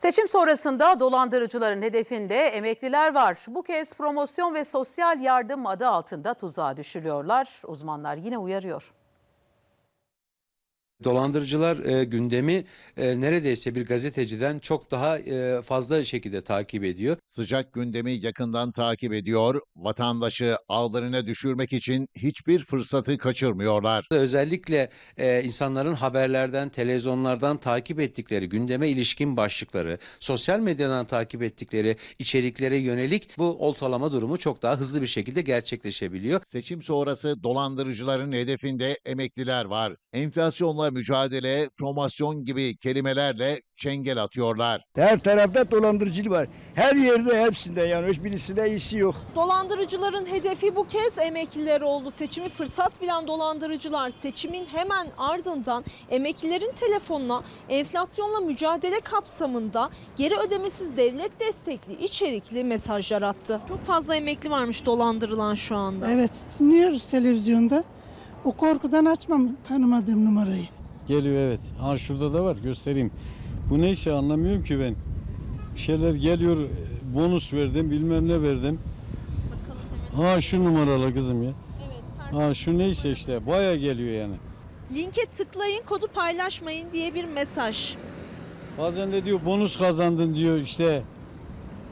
Seçim sonrasında dolandırıcıların hedefinde emekliler var. Bu kez promosyon ve sosyal yardım adı altında tuzağa düşülüyorlar. Uzmanlar yine uyarıyor. Dolandırıcılar e, gündemi e, neredeyse bir gazeteciden çok daha e, fazla şekilde takip ediyor. Sıcak gündemi yakından takip ediyor, vatandaşı ağlarına düşürmek için hiçbir fırsatı kaçırmıyorlar. Özellikle e, insanların haberlerden, televizyonlardan takip ettikleri gündeme ilişkin başlıkları, sosyal medyadan takip ettikleri içeriklere yönelik bu oltalama durumu çok daha hızlı bir şekilde gerçekleşebiliyor. Seçim sonrası dolandırıcıların hedefinde emekliler var. Enflasyonla mücadele, promosyon gibi kelimelerle çengel atıyorlar. Her tarafta dolandırıcılık var. Her yerde hepsinde yani hiçbirisinde iyisi yok. Dolandırıcıların hedefi bu kez emekliler oldu. Seçimi fırsat bilen dolandırıcılar seçimin hemen ardından emeklilerin telefonuna enflasyonla mücadele kapsamında geri ödemesiz devlet destekli içerikli mesajlar attı. Çok fazla emekli varmış dolandırılan şu anda. Evet dinliyoruz televizyonda. O korkudan açmam tanımadığım numarayı. Geliyor evet. Ha şurada da var göstereyim. Bu neyse anlamıyorum ki ben. Bir şeyler geliyor bonus verdim bilmem ne verdim. Bakalım hemen. Ha şu numaralı kızım ya. Evet, Ha şu neyse işte baya geliyor yani. Linke tıklayın kodu paylaşmayın diye bir mesaj. Bazen de diyor bonus kazandın diyor işte.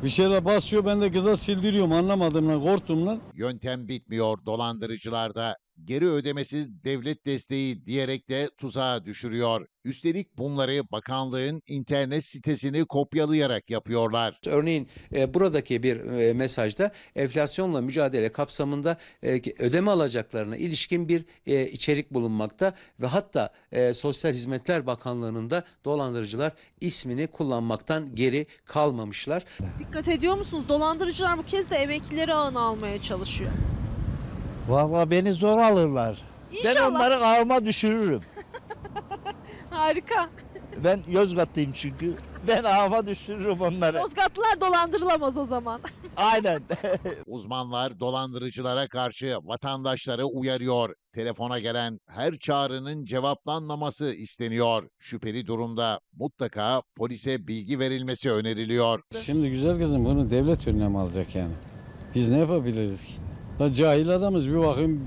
Bir şeyler basıyor ben de kıza sildiriyorum anlamadım lan korktum lan. Yöntem bitmiyor dolandırıcılarda. Geri ödemesiz devlet desteği diyerek de tuzağa düşürüyor. Üstelik bunları bakanlığın internet sitesini kopyalayarak yapıyorlar. Örneğin e, buradaki bir e, mesajda enflasyonla mücadele kapsamında e, ödeme alacaklarına ilişkin bir e, içerik bulunmakta ve hatta e, Sosyal Hizmetler Bakanlığı'nın da dolandırıcılar ismini kullanmaktan geri kalmamışlar. Dikkat ediyor musunuz? Dolandırıcılar bu kez de emeklileri ağına almaya çalışıyor. Vallahi beni zor alırlar. İnşallah. Ben onları ağıma düşürürüm. Harika. Ben Yozgatlıyım çünkü. Ben ağıma düşürürüm onları. Yozgatlılar dolandırılamaz o zaman. Aynen. Uzmanlar dolandırıcılara karşı vatandaşları uyarıyor. Telefona gelen her çağrının cevaplanmaması isteniyor. Şüpheli durumda mutlaka polise bilgi verilmesi öneriliyor. Şimdi güzel kızım bunu devlet önlem alacak yani. Biz ne yapabiliriz ki? La cahil adamız bir bakayım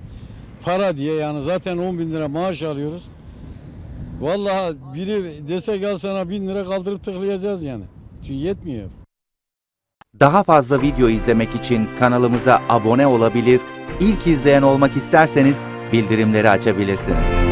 para diye yani zaten 10 bin lira maaş alıyoruz. Vallahi biri dese gel sana bin lira kaldırıp tıklayacağız yani. Çünkü yetmiyor. Daha fazla video izlemek için kanalımıza abone olabilir, ilk izleyen olmak isterseniz bildirimleri açabilirsiniz.